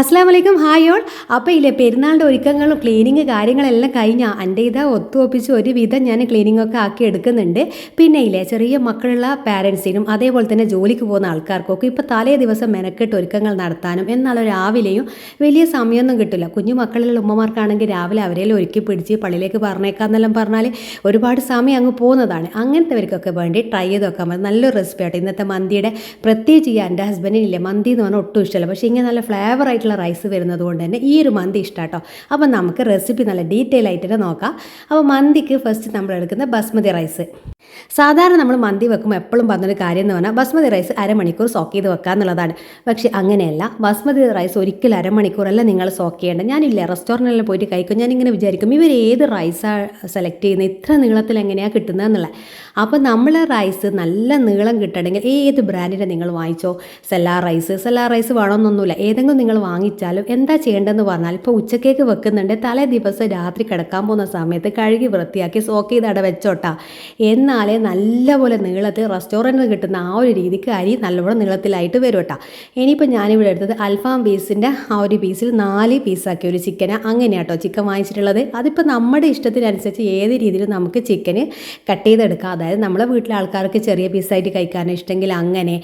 അസ്സാം വലൈക്കും hi all. അപ്പോൾ ഇല്ലേ പെരുന്നാളിന്റെ ഒരുക്കങ്ങളും ക്ലീനിങ് കാര്യങ്ങളെല്ലാം കഴിഞ്ഞാൽ എന്റെ ഇതാ ഒത്തുവപ്പിച്ച് ഒരു വിധം ഞാൻ ക്ലീനിങ് ഒക്കെ ആക്കി എടുക്കുന്നുണ്ട്. പിന്നെ ഇല്ലേ ചെറിയ മക്കളുള്ള പാരൻസിനും അതേപോലെ തന്നെ ജോലിക്ക് പോകുന്ന ആൾക്കാർക്കൊക്കെ ഇപ്പോൾ തലേ ദിവസം മെനക്കെട്ട് ഒരുക്കങ്ങൾ നടത്താനും എന്നാൽ രാവിലെയും വലിയ സമയമൊന്നും കിട്ടില്ല. കുഞ്ഞു മക്കളുള്ള ഉമ്മമാർക്കാണെങ്കിൽ രാവിലെ അവരെല്ലാം ഒരുക്കി പിടിച്ച് പള്ളിയിലേക്ക് പറഞ്ഞേക്കാന്നെല്ലാം പറഞ്ഞാൽ ഒരുപാട് സമയം അങ്ങ് പോകുന്നതാണ്. അങ്ങനത്തെവർക്കൊക്കെ വേണ്ടി ട്രൈ ചെയ്ത് നോക്കാൻ മതി. നല്ലൊരു റെസിപ്പി ആട്ടോ. ഇന്നത്തെ മന്തിയുടെ പ്രത്യേകിച്ച് ഈ എന്റെ ഹസ്ബൻഡിനില്ലേ മന്തി എന്ന് പറഞ്ഞാൽ ഒട്ടും ഇഷ്ടമല്ല. പക്ഷേ ഇങ്ങനെ നല്ല ഫ്ലേവർ ആയിട്ടുള്ള റൈസ് വരുന്നത് കൊണ്ട് തന്നെ ഈ ഒരു മന്തി ഇഷ്ടം കേട്ടോ അപ്പോൾ നമുക്ക് റെസിപ്പി നല്ല ഡീറ്റെയിൽ ആയിട്ട് തന്നെ നോക്കാം. അപ്പോൾ മന്തിക്ക് ഫസ്റ്റ് നമ്മൾ എടുക്കുന്ന ബസ്മതി റൈസ് സാധാരണ നമ്മൾ മന്തി വെക്കുമ്പോൾ എപ്പോഴും പറഞ്ഞൊരു കാര്യം എന്ന് പറഞ്ഞാൽ ബസ്മതി റൈസ് അരമണിക്കൂർ സോക്ക് ചെയ്ത് വെക്കുക എന്നുള്ളതാണ്. പക്ഷേ അങ്ങനെയല്ല. ബസ്മതി റൈസ് ഒരിക്കലും അരമണിക്കൂറല്ല നിങ്ങൾ സോക്ക് ചെയ്യേണ്ടത്. ഞാനില്ല റെസ്റ്റോറന്റിൽ പോയിട്ട് കഴിക്കും. ഞാനിങ്ങനെ വിചാരിക്കും ഇവർ ഏത് റൈസാണ് സെലക്ട് ചെയ്യുന്നത്? ഇത്ര നീളത്തിൽ എങ്ങനെയാണ് കിട്ടുന്നത് എന്നുള്ളത് അപ്പോൾ നമ്മൾ റൈസ് നല്ല നീളം കിട്ടണമെങ്കിൽ ഏത് ബ്രാൻഡിന്റെ നിങ്ങൾ വാങ്ങിച്ചോ? സെല്ലാർ റൈസ് സെല്ലാർ റൈസ് വേണമെന്നൊന്നുമില്ല. ഏതെങ്കിലും നിങ്ങൾ വാങ്ങിച്ചാലും എന്താ ചെയ്യേണ്ടതെന്ന് പറഞ്ഞാൽ ഇപ്പോൾ ഉച്ചക്കേക്ക് വെക്കുന്നുണ്ട്. തലേ ദിവസം രാത്രി കിടക്കാൻ പോകുന്ന സമയത്ത് കഴുകി വൃത്തിയാക്കി സോക്ക് ചെയ്ത് അവിടെ വെച്ചോട്ടാ. എന്നാലേ നല്ലപോലെ നീളത്തിൽ റെസ്റ്റോറന്റിൽ കിട്ടുന്ന ആ ഒരു രീതിക്ക് അരി നല്ലപോലെ നീളത്തിലായിട്ട് വരും കേട്ടോ ഇനിയിപ്പോൾ ഞാനിവിടെ എടുത്തത് അൽഫാം പീസിന്റെ ആ ഒരു പീസിൽ നാല് പീസാക്കി ഒരു ചിക്കന് അങ്ങനെയാട്ടോ ചിക്കൻ വാങ്ങിച്ചിട്ടുള്ളത്. അതിപ്പോൾ നമ്മുടെ ഇഷ്ടത്തിനനുസരിച്ച് ഏത് രീതിയിലും നമുക്ക് ചിക്കന് കട്ട് ചെയ്തെടുക്കാം. അതായത് നമ്മളെ വീട്ടിലെ ആൾക്കാർക്ക് ചെറിയ പീസായിട്ട് കഴിക്കാൻ ഇഷ്ടമെങ്കിൽ അങ്ങനെ.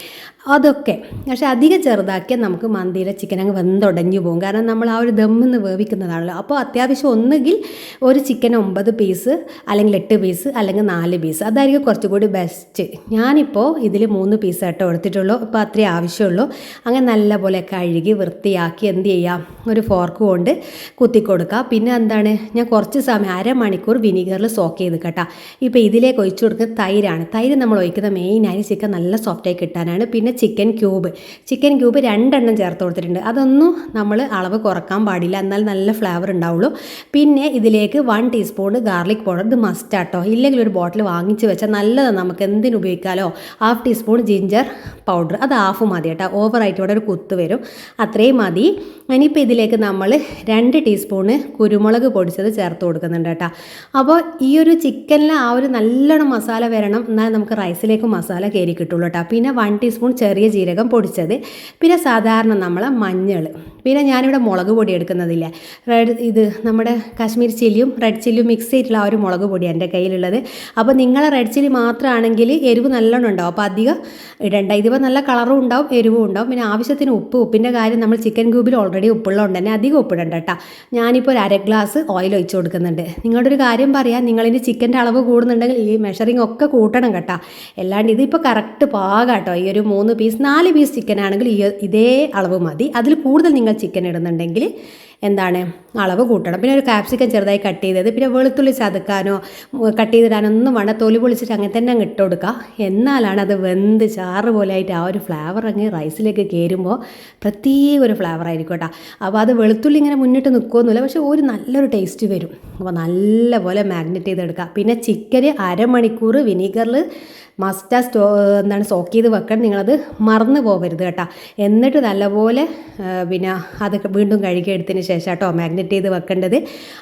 അതൊക്കെ. പക്ഷെ അധികം ചെറുതാക്കിയാൽ നമുക്ക് മന്തിയിലെ ചിക്കൻ അങ്ങ് വെന്തുടഞ്ഞു പോകും. കാരണം നമ്മൾ ആ ഒരു ദമ്മെന്ന് വേവിക്കുന്നതാണല്ലോ. അപ്പോൾ അത്യാവശ്യം ഒന്നുകിൽ ഒരു ചിക്കൻ ഒമ്പത് പീസ് അല്ലെങ്കിൽ എട്ട് പീസ് അല്ലെങ്കിൽ നാല് പീസ് അതായിരിക്കും കുറച്ചുകൂടി ബെസ്റ്റ് ഞാനിപ്പോൾ ഇതിൽ മൂന്ന് പീസ് ആട്ടോ എടുത്തിട്ടുള്ളൂ. ഇപ്പോൾ അത്രേ ആവശ്യമുള്ളൂ. അങ്ങനെ നല്ലപോലെ കഴുകി വൃത്തിയാക്കി എന്ത് ചെയ്യാം? ഒരു ഫോർക്ക് കൊണ്ട് കുത്തി കൊടുക്കുക പിന്നെ എന്താണ്? ഞാൻ കുറച്ച് സമയം അരമണിക്കൂർ വിനീഗറിൽ സോക്ക് ചെയ്ത് കേട്ടോ. ഇപ്പോൾ ഇതിലേക്ക് ഒഴിച്ചു കൊടുക്കുന്ന തൈരാണ്. തൈര് നമ്മൾ ഒഴിക്കുന്ന മെയിനായി ചിക്കൻ നല്ല സോഫ്റ്റായി കിട്ടാനാണ്. പിന്നെ ചിക്കൻ ക്യൂബ് ചിക്കൻ ക്യൂബ് രണ്ടെണ്ണം ചേർത്ത് കൊടുത്തിട്ടുണ്ട്. അതൊന്നും നമ്മൾ അളവ് കുറയ്ക്കാൻ പാടില്ല എന്നാൽ നല്ല ഫ്ലേവർ ഉണ്ടാവുള്ളൂ. പിന്നെ ഇതിലേക്ക് വൺ ടീസ്പൂൺ ഗാർലിക് പൗഡർ ഇത് മസ്റ്റ് ആട്ടോ ഇല്ലെങ്കിൽ ഒരു ബോട്ടിൽ വാങ്ങിച്ച് വെച്ചാൽ നല്ലതാണ് നമുക്ക്. എന്തിനു ഉപയോഗിക്കാമല്ലോ ഹാഫ് ടീസ്പൂൺ ജിഞ്ചർ പൗഡർ അത് ഹാഫ് മതി കേട്ടോ. ഓവറായിട്ട് ഇവിടെ ഒരു കുത്ത് വരും. അത്രയും മതി. ഇനിയിപ്പോൾ ഇതിലേക്ക് നമ്മൾ രണ്ട് ടീസ്പൂണ് കുരുമുളക് പൊടിച്ചത് ചേർത്ത് കൊടുക്കുന്നുണ്ട് കേട്ടോ. അപ്പോൾ ഈ ഒരു ചിക്കനിൽ ആ ഒരു നല്ലോണം മസാല വരണം. എന്നാൽ നമുക്ക് റൈസിലേക്ക് മസാല കയറി കിട്ടുള്ളൂ കേട്ടോ. പിന്നെ വൺ ടീസ്പൂൺ ചെറിയ ജീരകം പൊടിച്ചത്. പിന്നെ സാധാരണ നമ്മൾ മഞ്ഞൾ. പിന്നെ ഞാനിവിടെ മുളക് പൊടി എടുക്കുന്നതില്ല. റെഡ് ഇത് നമ്മുടെ കാശ്മീർ ചില്ലിയും റെഡ് ചില്ലിയും മിക്സ് ചെയ്തിട്ടുള്ള ആ ഒരു മുളക് പൊടിയാണ് എന്റെ കയ്യിലുള്ളത്. അപ്പോൾ നിങ്ങളെ റെഡ് ചില്ലി മാത്രമാണെങ്കിൽ എരിവ് നല്ലോണം ഉണ്ടാവും. അപ്പോൾ അധികം ഇടണ്ട. ഇതിപ്പോൾ നല്ല കളറും ഉണ്ടാവും എരിവും ഉണ്ടാവും. പിന്നെ ആവശ്യത്തിന് ഉപ്പ് ഉപ്പിന്റെ കാര്യം നമ്മൾ ചിക്കൻ ക്യൂബിൽ ഓൾറെഡി ഉപ്പുള്ളതുകൊണ്ട് തന്നെ അധികം ഉപ്പിടണ്ട കേട്ടോ. ഞാനിപ്പോൾ ഒരു അര ഗ്ലാസ് ഓയിൽ ഒഴിച്ച് കൊടുക്കുന്നുണ്ട്. നിങ്ങളുടെ ഒരു കാര്യം പറയാം. നിങ്ങളിന് ചിക്കന്റെ അളവ് കൂടുന്നുണ്ടെങ്കിൽ ഈ മെഷറിംഗ് ഒക്കെ കൂട്ടണം കേട്ടോ. അല്ലാണ്ട് ഇതിപ്പോൾ കറക്റ്റ് പാകാട്ടോ. ഈ ഒരു മൂന്ന് പീസ് നാല് പീസ് ചിക്കൻ ആണെങ്കിൽ ഈ ഇതേ അളവ് മതി. അതിൽ കൂടുതൽ നിങ്ങൾ ചിക്കൻ ഇടുന്നുണ്ടെങ്കിൽ എന്താണ് അളവ് കൂട്ടണം. പിന്നെ ഒരു കാപ്സിക്കം ചെറുതായി കട്ട് ചെയ്തത് പിന്നെ വെളുത്തുള്ളി ചതുക്കാനോ കട്ട് ചെയ്തിടാനോ ഒന്നും വേണ്ട തൊലി പൊളിച്ചിട്ട് അങ്ങനെ തന്നെ അങ്ങ് ഇട്ട് കൊടുക്കുക. എന്നാലാണ് അത് വെന്ത് ചാറ് പോലെ ആയിട്ട് ആ ഒരു ഫ്ലേവർ അങ്ങ് റൈസിലേക്ക് കയറുമ്പോൾ പ്രത്യേക ഒരു ഫ്ലേവർ ആയിരിക്കും കേട്ടോ. അപ്പോൾ അത് വെളുത്തുള്ളി ഇങ്ങനെ മുന്നിട്ട് നിൽക്കുമൊന്നുമില്ല പക്ഷേ ഒരു നല്ലൊരു ടേസ്റ്റ് വരും. അപ്പോൾ നല്ലപോലെ മാഗ്നറ്റ് ചെയ്തെടുക്കുക. പിന്നെ ചിക്കന് അരമണിക്കൂർ വിനീഗറിൽ മസ്റ്റ സ്റ്റോ എന്താണ് സോക്ക് ചെയ്ത് വെക്കണം. നിങ്ങളത് മറന്നു പോകരുത് കേട്ടോ. എന്നിട്ട് നല്ലപോലെ പിന്നെ അത് വീണ്ടും കഴുകിയെടുത്തതിന് ശേഷം കേട്ടോ മാഗ്നറ്റ് ചെയ്ത് വെക്കേണ്ടത്.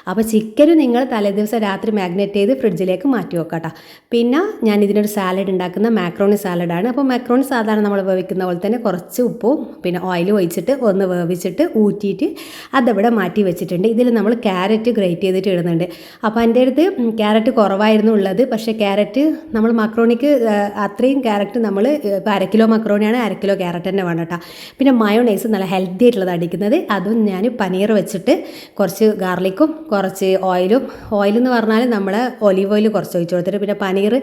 അപ്പോൾ ചിക്കനും നിങ്ങൾ തലേദിവസം രാത്രി മാഗ്നറ്റ് ചെയ്ത് ഫ്രിഡ്ജിലേക്ക് മാറ്റി വെക്കാം കേട്ടോ പിന്നെ ഞാൻ ഇതിനൊരു സാലഡ് ഉണ്ടാക്കുന്ന മാക്രോണി സാലഡാണ്. അപ്പോൾ മാക്രോണി സാധാരണ നമ്മൾ വേവിക്കുന്ന പോലെ തന്നെ കുറച്ച് ഉപ്പും പിന്നെ ഓയിൽ ഒഴിച്ചിട്ട് ഒന്ന് വേവിച്ചിട്ട് ഊറ്റിയിട്ട് അതവിടെ മാറ്റി വെച്ചിട്ടുണ്ട്. ഇതിൽ നമ്മൾ ക്യാരറ്റ് ഗ്രേറ്റ് ചെയ്തിട്ട് ഇടുന്നുണ്ട്. അപ്പോൾ എന്റെ അടുത്ത് ക്യാരറ്റ് കുറവായിരുന്നു ഉള്ളത്. പക്ഷേ ക്യാരറ്റ് നമ്മൾ മക്രോണിക്ക് അത്രയും ക്യാരറ്റ് നമ്മൾ ഇപ്പോൾ അര കിലോ മക്രോണിയാണ് അര കിലോ ക്യാരറ്റ് തന്നെ വേണം കേട്ടോ. പിന്നെ മയോണൈസ് നല്ല ഹെൽത്തി ആയിട്ടുള്ളത് അടിക്കുന്നത്. അതും ഞാൻ പനീർ വെച്ചിട്ട് കുറച്ച് ഗാർലിക്കും കുറച്ച് ഓയിലും. ഓയിൽ പറഞ്ഞാൽ നമ്മൾ ഒലീവ് ഓയിൽ കുറച്ച് ഒഴിച്ച് കൊടുത്തിട്ട് പിന്നെ പനീർ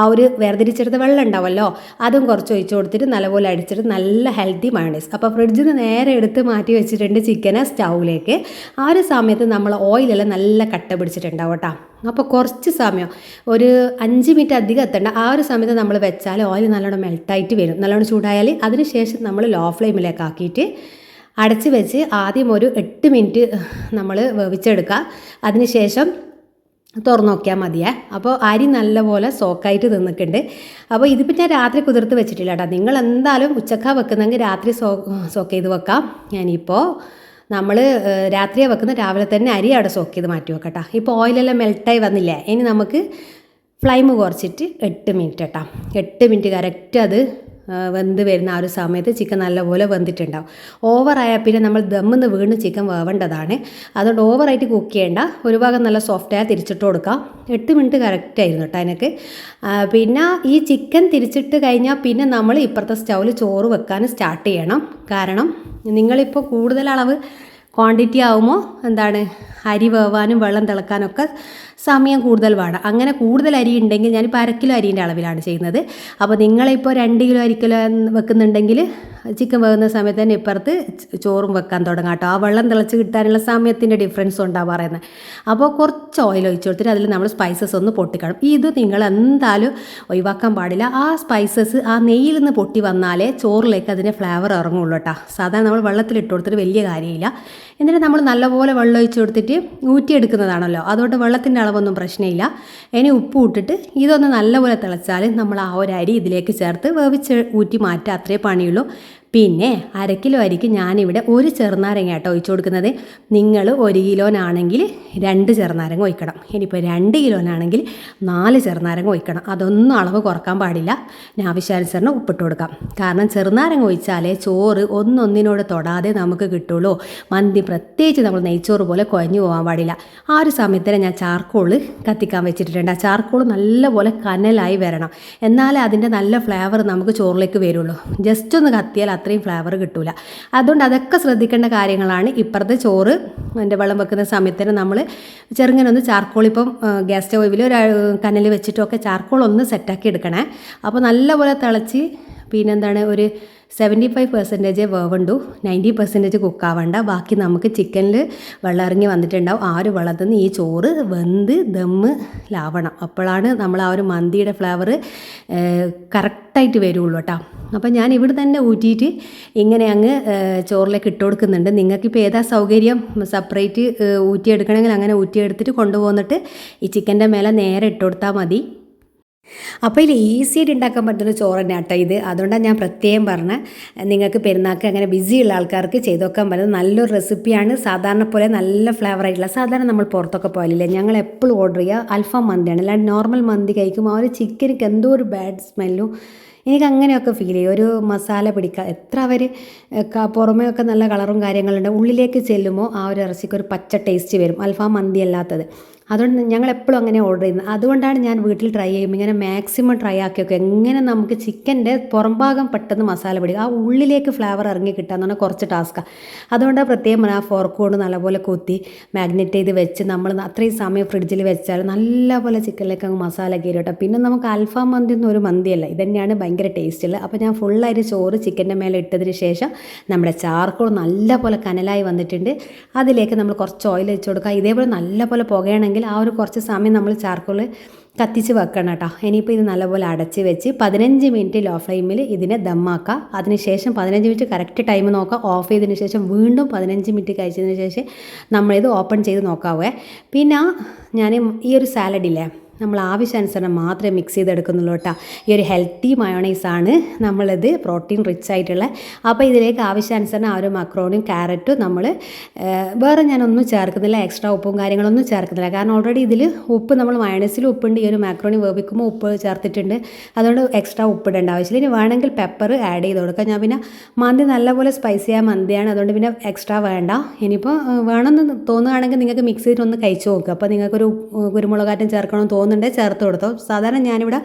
ആ ഒരു വേർതിരിച്ചെടുത്ത വെള്ളം ഉണ്ടാവുമല്ലോ അതും കുറച്ച് ഒഴിച്ച് കൊടുത്തിട്ട് നല്ലപോലെ അടിച്ചിട്ട് നല്ല ഹെൽത്തി മയോണൈസ്. അപ്പോൾ ഫ്രിഡ്ജിൽ നിന്ന് നേരെ എടുത്ത് മാറ്റി വെച്ചിട്ടുണ്ട് ചിക്കനെ സ്റ്റൗവിലേക്ക്. ആ ഒരു സമയത്ത് നമ്മൾ ഓയിലെല്ലാം നല്ല കട്ട പിടിച്ചിട്ടുണ്ടാവും കേട്ടോ. അപ്പോൾ കുറച്ച് സമയം ഒരു അഞ്ച് മിനിറ്റ് അധികം എത്തണ്ട. ആ ഒരു സമയത്ത് നമ്മൾ വെച്ചാൽ ഓയിൽ നല്ലോണം മെൽട്ടായിട്ട് വരും. നല്ലോണം ചൂടായാൽ അതിനുശേഷം നമ്മൾ ലോ ഫ്ലെയിമിലേക്ക് ആക്കിയിട്ട് അടച്ച് വെച്ച് ആദ്യം ഒരു എട്ട് മിനിറ്റ് നമ്മൾ വേവിച്ചെടുക്കുക. അതിനുശേഷം തുറന്നു നോക്കിയാൽ മതിയേ. അപ്പോൾ അരി നല്ലപോലെ സോക്കായിട്ട് തിന്നിട്ടുണ്ട് അപ്പോൾ ഇതിപ്പോൾ ഞാൻ രാത്രി കുതിർത്ത് വെച്ചിട്ടില്ല കേട്ടോ. നിങ്ങൾ എന്തായാലും ഉച്ചക്ക വെക്കുന്നെങ്കിൽ രാത്രി സോ സോക്ക് ചെയ്ത് വെക്കാം. ഞാനിപ്പോൾ നമ്മൾ രാത്രിയെ വെക്കുന്ന രാവിലെ തന്നെ അരി അവിടെ സോക്ക് ചെയ്ത് മാറ്റി വെക്കട്ടോ ഇപ്പോൾ ഓയിലെല്ലാം മെൽട്ടായി വന്നില്ലേ? ഇനി നമുക്ക് ഫ്ലൈമ് കുറച്ചിട്ട് എട്ട് മിനിറ്റ് കേട്ടോ. എട്ട് മിനിറ്റ് കറക്റ്റ് അത് വെന്ത് വരുന്ന ആ ഒരു സമയത്ത് ചിക്കൻ നല്ലപോലെ വെന്തിട്ടുണ്ടാവും. ഓവറായാൽ പിന്നെ നമ്മൾ ദമ്മിന്ന് വീണ് ചിക്കൻ വേവേണ്ടതാണ്. അതുകൊണ്ട് ഓവറായിട്ട് കുക്ക് ചെയ്യേണ്ട. ഒരു ഭാഗം നല്ല സോഫ്റ്റായി തിരിച്ചിട്ട് കൊടുക്കാം. എട്ട് മിനിറ്റ് കറക്റ്റ് ആയിരുന്നു കേട്ടോ എനിക്ക്. പിന്നെ ഈ ചിക്കൻ തിരിച്ചിട്ട് കഴിഞ്ഞാൽ പിന്നെ നമ്മൾ ഇപ്പുറത്തെ സ്റ്റൗവിൽ ചോറ് വെക്കാൻ സ്റ്റാർട്ട് ചെയ്യണം. കാരണം നിങ്ങളിപ്പോൾ കൂടുതൽ അളവ് ക്വാണ്ടിറ്റി ആകുമ്പോൾ എന്താണ്? അരി വേവാനും വെള്ളം തിളക്കാനൊക്കെ സമയം കൂടുതൽ വേണം. അങ്ങനെ കൂടുതൽ അരി ഉണ്ടെങ്കിൽ ഞാനിപ്പോൾ അര കിലോ അരിന്റെ അളവിലാണ് ചെയ്യുന്നത്. അപ്പോൾ നിങ്ങളിപ്പോൾ രണ്ട് കിലോ അരിക്കിലോ കിലോ വെക്കുന്നുണ്ടെങ്കിൽ ചിക്കൻ വേകുന്ന സമയത്ത് തന്നെ ഇപ്പുറത്ത് ചോറും വെക്കാൻ തുടങ്ങാം കേട്ടോ. ആ വെള്ളം തിളച്ച് കിട്ടാനുള്ള സമയത്തിന്റെ ഡിഫറൻസ് ഉണ്ടാവും പറയുന്നത്. അപ്പോൾ കുറച്ച് ഓയിൽ ഒഴിച്ച് കൊടുത്തിട്ട് അതിൽ നമ്മൾ സ്പൈസസ് ഒന്ന് പൊട്ടിക്കണം ഇത് നിങ്ങൾ എന്തായാലും ഒഴിവാക്കാൻ പാടില്ല. ആ സ്പൈസസ് ആ നെയ്യിൽ നിന്ന് പൊട്ടി വന്നാലേ ചോറിലേക്ക് അതിന്റെ ഫ്ലേവർ ഇറങ്ങുള്ളൂ കേട്ടോ. സാധാരണ നമ്മൾ വെള്ളത്തിൽ ഇട്ട് കൊടുത്തിട്ട് വലിയ കാര്യമില്ല. എന്നിട്ട് നമ്മൾ നല്ലപോലെ വെള്ളം ഒഴിച്ച് കൊടുത്തിട്ട് ഊറ്റിയെടുക്കുന്നതാണല്ലോ. അതുകൊണ്ട് വെള്ളത്തിന്റെ അളവൊന്നും പ്രശ്നമില്ല. ഇനി ഉപ്പ് ഇട്ടിട്ട് ഇതൊന്ന് നല്ലപോലെ തിളച്ചാൽ നമ്മൾ ആ ഒരു അരി ഇതിലേക്ക് ചേർത്ത് വേവിച്ച് ഊറ്റി മാറ്റുക അത്രേ പണിയുള്ളൂ. പിന്നെ അര കിലോ അരിക്ക് ഞാനിവിടെ ഒരു ചെറുനാരങ്ങ കേട്ടോ ഒഴിച്ചു കൊടുക്കുന്നത്. നിങ്ങൾ ഒരു കിലോനാണെങ്കിൽ രണ്ട് ചെറുനാരങ്ങ ഒഴിക്കണം. ഇനിയിപ്പോൾ രണ്ട് കിലോനാണെങ്കിൽ നാല് ചെറുനാരങ്ങ ഒഴിക്കണം. അതൊന്നും അളവ് കുറയ്ക്കാൻ പാടില്ല. ഞാൻ ആവശ്യാനുസരണം ഉപ്പിട്ട് കൊടുക്കാം. കാരണം ചെറുനാരങ്ങ ഒഴിച്ചാലേ ചോറ് ഒന്നൊന്നിനോട് തൊടാതെ നമുക്ക് കിട്ടുള്ളൂ. മന്തി പ്രത്യേകിച്ച് നമ്മൾ നെയ്ച്ചോറ് പോലെ കുഴഞ്ഞു പോകാൻ പാടില്ല. ആ ഒരു സമയത്തിന് ഞാൻ ചാർക്കോൾ കത്തിക്കാൻ വെച്ചിട്ടുണ്ട്. ആ ചാർക്കോൾ നല്ലപോലെ കനലായി വരണം. എന്നാലേ അതിന്റെ നല്ല ഫ്ലേവർ നമുക്ക് ചോറിലേക്ക് വരുള്ളൂ. ജസ്റ്റ് ഒന്ന് കത്തിയാൽ അത്രയും ഫ്ലേവർ കിട്ടൂല. അതുകൊണ്ട് അതൊക്കെ ശ്രദ്ധിക്കേണ്ട കാര്യങ്ങളാണ്. ഇപ്പുറത്തെ ചോറ് എന്റെ വെള്ളം വെക്കുന്ന സമയത്തിന് നമ്മൾ ചെറുങ്ങനെ ഒന്ന് ചാർക്കോൾ ഇപ്പം ഗ്യാസ് സ്റ്റൗവിൽ ഒരു കനൽ വെച്ചിട്ടൊക്കെ ചാർക്കോൾ ഒന്ന് സെറ്റാക്കി എടുക്കണേ. അപ്പോൾ നല്ലപോലെ തിളച്ച് പിന്നെന്താണ് ഒരു സെവന്റി ഫൈവ് പെർസെന്റേജ് വേവുണ്ടു നയന്റി പെർസെന്റേജ് കുക്കാവണ്ട. ബാക്കി നമുക്ക് ചിക്കനിൽ വെള്ളം ഇറങ്ങി വന്നിട്ടുണ്ടാവും. ആ ഒരു വെള്ളത്തിൽ നിന്ന് ഈ ചോറ് വെന്ത് ദമ്മ് ലാവണം. അപ്പോഴാണ് നമ്മൾ ആ ഒരു മന്തിയുടെ ഫ്ലേവർ കറക്റ്റായിട്ട് വരുള്ളൂ കേട്ടോ അപ്പം ഞാൻ ഇവിടെ തന്നെ ഊറ്റിയിട്ട് ഇങ്ങനെ അങ്ങ് ചോറിലേക്ക് ഇട്ട് കൊടുക്കുന്നുണ്ട്. നിങ്ങൾക്കിപ്പോൾ ഏതാ സൗകര്യം? സെപ്പറേറ്റ് ഊറ്റിയെടുക്കണമെങ്കിൽ അങ്ങനെ ഊറ്റിയെടുത്തിട്ട് കൊണ്ടുപോന്നിട്ട് ഈ ചിക്കന്റെ മേലെ നേരെ ഇട്ട് കൊടുത്താൽ മതി. അപ്പോൾ ഇതിൽ ഈസി ആയിട്ട് ഉണ്ടാക്കാൻ പറ്റുന്ന ചോറ് തന്നെ കേട്ടോ ഇത്. അതുകൊണ്ടാണ് ഞാൻ പ്രത്യേകം പറഞ്ഞ നിങ്ങൾക്ക് പെരുന്നാൾക്ക് അങ്ങനെ ബിസി ഉള്ള ആൾക്കാർക്ക് ചെയ്ത് വെക്കാൻ പറ്റുന്ന നല്ലൊരു റെസിപ്പിയാണ് സാധാരണ പോലെ നല്ല ഫ്ലേവർ ആയിട്ടുള്ള സാധാരണ നമ്മൾ പുറത്തൊക്കെ പോയാലില്ലേ ഞങ്ങൾ എപ്പോഴും ഓർഡർ ചെയ്യുക അൽഫാം മന്തിയാണ് അല്ലാണ്ട് നോർമൽ മന്തി കഴിക്കുമ്പോൾ ആ ഒരു ചിക്കനിക്ക് എന്തോ ഒരു ബാഡ് സ്മെല്ലും എനിക്ക് അങ്ങനെയൊക്കെ ഫീൽ ചെയ്യും. ഒരു മസാല പിടിക്കുക എത്ര അവർ പുറമേ ഒക്കെ നല്ല കളറും കാര്യങ്ങളുണ്ട് ഉള്ളിലേക്ക് ചെല്ലുമ്പോൾ ആ ഒരു ഇറച്ചിക്ക് ഒരു പച്ച ടേസ്റ്റ് വരും. അൽഫാം മന്തി അല്ലാത്തത്. അതുകൊണ്ട് ഞങ്ങൾ എപ്പോഴും അങ്ങനെ ഓർഡർ ചെയ്യുന്നത്. അതുകൊണ്ടാണ് ഞാൻ വീട്ടിൽ ട്രൈ ചെയ്യുമ്പോൾ ഇങ്ങനെ മാക്സിമം ട്രൈ ആക്കിയൊക്കെ. എങ്ങനെ നമുക്ക് ചിക്കന്റെ പുറംഭാഗം പെട്ടെന്ന് മസാല പിടിക്കുക ആ ഉള്ളിലേക്ക് ഫ്ലേവർ ഇറങ്ങി കിട്ടുക എന്ന് കുറച്ച് ടാസ്ക്കാണ് അതുകൊണ്ടാണ് പ്രത്യേകം ആ ഫോർക്ക് കൊണ്ട് നല്ലപോലെ കുത്തി മാഗ്നറ്റ് ചെയ്ത് വെച്ച് നമ്മൾ അത്രയും സമയം ഫ്രിഡ്ജിൽ വെച്ചാൽ നല്ലപോലെ ചിക്കനിലേക്ക് അങ്ങ് മസാല കയറി പിന്നെ നമുക്ക് അൽഫാം മന്തി ഒന്നും ഒരു മന്തിയല്ല. ഇത് തന്നെയാണ് ഭയങ്കര ടേസ്റ്റ് ഉള്ളത്. അപ്പോൾ ഞാൻ ഫുള്ളായിട്ട് ചോറ് ചിക്കന്റെ മേലെ ഇട്ടതിന് ശേഷം നമ്മുടെ ചാർക്കോൾ നല്ലപോലെ കനലായി വന്നിട്ടുണ്ട്. അതിലേക്ക് നമ്മൾ കുറച്ച് ഓയിൽ വെച്ച് കൊടുക്കുക. ഇതേപോലെ നല്ലപോലെ പുകയാണെങ്കിൽ ആ ഒരു കുറച്ച് സമയം നമ്മൾ ചാർക്കോൾ കത്തിച്ച് വെക്കണം കേട്ടോ. ഇനിയിപ്പോൾ ഇത് നല്ലപോലെ അടച്ച് വെച്ച് പതിനഞ്ച് മിനിറ്റ് ലോ ഫ്ലെയിമിൽ ഇതിനെ ദമ്മാക്കുക അതിനുശേഷം പതിനഞ്ച് മിനിറ്റ് കറക്റ്റ് ടൈം നോക്കുക ഓഫ് ചെയ്തതിന് ശേഷം വീണ്ടും പതിനഞ്ച് മിനിറ്റ് കഴിച്ചതിന് ശേഷം നമ്മളിത് ഓപ്പൺ ചെയ്ത് നോക്കാവേ. പിന്നെ ഞാൻ ഈ ഒരു സാലഡില്ലേ നമ്മൾ ആവശ്യാനുസരണം മാത്രമേ മിക്സ് ചെയ്തെടുക്കുന്നുള്ളൂ കേട്ടോ. ഈ ഒരു ഹെൽത്തി മയോണൈസാണ് നമ്മളിത് പ്രോട്ടീൻ റിച്ച് ആയിട്ടുള്ള. അപ്പോൾ ഇതിലേക്ക് ആവശ്യാനുസരണം ആ ഒരു മക്രോണും ക്യാരറ്റും നമ്മൾ വേറെ ഞാനൊന്നും ചേർക്കുന്നില്ല എക്സ്ട്രാ ഉപ്പും കാര്യങ്ങളൊന്നും ചേർക്കുന്നില്ല. കാരണം ഓൾറെഡി ഇതിൽ ഉപ്പ് നമ്മൾ മയണൈസിൽ ഉപ്പുണ്ട് ഈ ഒരു മാക്രോണി വേവിക്കുമ്പോൾ ഉപ്പ് ചേർത്തിട്ടുണ്ട്. അതുകൊണ്ട് എക്സ്ട്രാ ഉപ്പിടേണ്ട ആവശ്യമില്ല. ഇനി വേണമെങ്കിൽ പെപ്പർ ആഡ് ചെയ്ത് കൊടുക്കാം. ഞാൻ പിന്നെ മന്തി നല്ലപോലെ സ്പൈസിയായ മന്തിയാണ്. അതുകൊണ്ട് പിന്നെ എക്സ്ട്രാ വേണ്ട. ഇനിയിപ്പോൾ വേണമെന്ന് തോന്നുകയാണെങ്കിൽ നിങ്ങൾക്ക് മിക്സ് ചെയ്തിട്ട് ഒന്ന് കഴിച്ചു നോക്കുക അപ്പോൾ നിങ്ങൾക്കൊരു കുരുമുളകാറ്റം ചേർക്കണമെന്ന് തോന്നുന്നുണ്ടെങ്കിൽ ചേർത്ത് കൊടുത്തോ. സാധാരണ ഞാനിവിടെ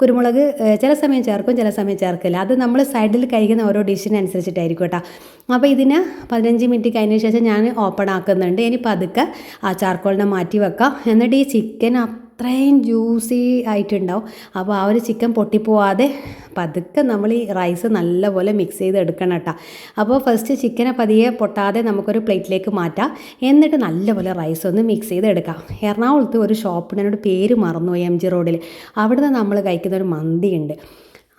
കുരുമുളക് ചില സമയം ചേർക്കും ചില സമയം ചേർക്കില്ല. അത് നമ്മൾ സൈഡിൽ കഴിക്കുന്ന ഓരോ ഡിഷിനനുസരിച്ചിട്ടായിരിക്കും കേട്ടോ. അപ്പോൾ ഇതിന് പതിനഞ്ച് മിനിറ്റ് കഴിഞ്ഞ ശേഷം ഞാൻ ഓപ്പൺ ആക്കുന്നുണ്ട്. ഇനി പതുക്കെ ആ ചാർക്കോളിനെ മാറ്റി വെക്കാം. എന്നിട്ട് ഈ ചിക്കൻ അത്രയും ജ്യൂസി ആയിട്ടുണ്ടാവും. അപ്പോൾ ആ ഒരു ചിക്കൻ പൊട്ടിപ്പോവാതെ പതുക്കെ നമ്മൾ ഈ റൈസ് നല്ലപോലെ മിക്സ് ചെയ്ത് എടുക്കണം കേട്ടോ. അപ്പോൾ ഫസ്റ്റ് ചിക്കനെ പതിയെ പൊട്ടാതെ നമുക്കൊരു പ്ലേറ്റിലേക്ക് മാറ്റാം. എന്നിട്ട് നല്ലപോലെ റൈസ് ഒന്ന് മിക്സ് ചെയ്ത് എടുക്കാം. എറണാകുളത്ത് ഒരു ഷോപ്പിനോട് പേര് മറന്നുപോയി എം ജി റോഡിൽ അവിടുന്ന് നമ്മൾ കഴിക്കുന്ന ഒരു മന്തി ഉണ്ട്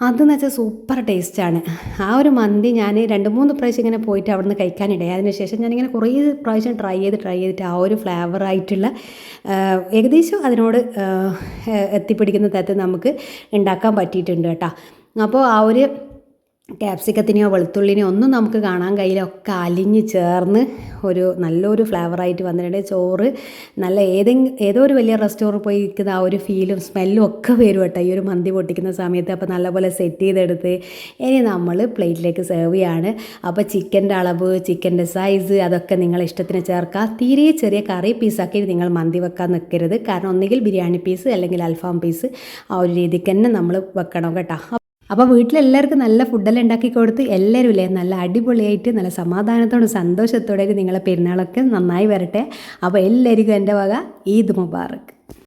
അതെന്ന് വെച്ചാൽ സൂപ്പർ ടേസ്റ്റാണ് ആ ഒരു മന്തി ഞാൻ രണ്ട് മൂന്ന് പ്രാവശ്യം ഇങ്ങനെ പോയിട്ട് അവിടുന്ന് കഴിക്കാനിടയായി. അതിന് ശേഷം ഞാനിങ്ങനെ കുറേ പ്രാവശ്യം ട്രൈ ചെയ്ത് ട്രൈ ചെയ്തിട്ട് ആ ഒരു ഫ്ലേവർ ആയിട്ടുള്ള ഏകദേശം അതിനോട് എത്തിപ്പിടിക്കുന്ന തരത്തിൽ നമുക്ക് ഉണ്ടാക്കാൻ പറ്റിയിട്ടുണ്ട് കേട്ടോ. അപ്പോൾ ആ ഒരു ക്യാപ്സിക്കത്തിനെയോ വെളുത്തുള്ളിനെയോ ഒന്നും നമുക്ക് കാണാൻ കഴിയില്ല. ഒക്കെ അലിഞ്ഞ് ചേർന്ന് ഒരു നല്ലൊരു ഫ്ലേവറായിട്ട് വന്നിട്ടുണ്ട്. ചോറ് നല്ല ഏതെങ്കിലും ഏതോ ഒരു വലിയ റെസ്റ്റോറന്റ് പോയി ഇരിക്കുന്ന ആ ഒരു ഫീലും സ്മെല്ലും ഒക്കെ വരും കേട്ടോ. ഈ ഒരു മന്തി പൊട്ടിക്കുന്ന സമയത്ത് അപ്പോൾ നല്ലപോലെ സെറ്റ് ചെയ്തെടുത്ത് ഇനി നമ്മൾ പ്ലേറ്റിലേക്ക് സെർവ് ചെയ്യാണ്. അപ്പോൾ ചിക്കന്റെ അളവ് ചിക്കന്റെ സൈസ് അതൊക്കെ നിങ്ങൾ ഇഷ്ടത്തിന് ചേർക്കാം. തീരെ ചെറിയ കറി പീസാക്കി നിങ്ങൾ മന്തി വെക്കാൻ നിൽക്കരുത്. കാരണം ഒന്നുകിൽ ബിരിയാണി പീസ് അല്ലെങ്കിൽ അൽഫാം പീസ് ആ ഒരു രീതിക്ക് തന്നെ നമ്മൾ വെക്കണം കേട്ടോ. അപ്പോൾ വീട്ടിലെല്ലാവർക്കും നല്ല ഫുഡെല്ലാം ഉണ്ടാക്കി കൊടുത്ത് എല്ലാവരും ഇല്ലേ? നല്ല അടിപൊളിയായിട്ട് നല്ല സമാധാനത്തോടും സന്തോഷത്തോടെ നിങ്ങളെ പെരുന്നാളൊക്കെ നന്നായി വരട്ടെ. അപ്പോൾ എല്ലാവർക്കും എന്റെ വക ഈദ് മുബാറക്ക്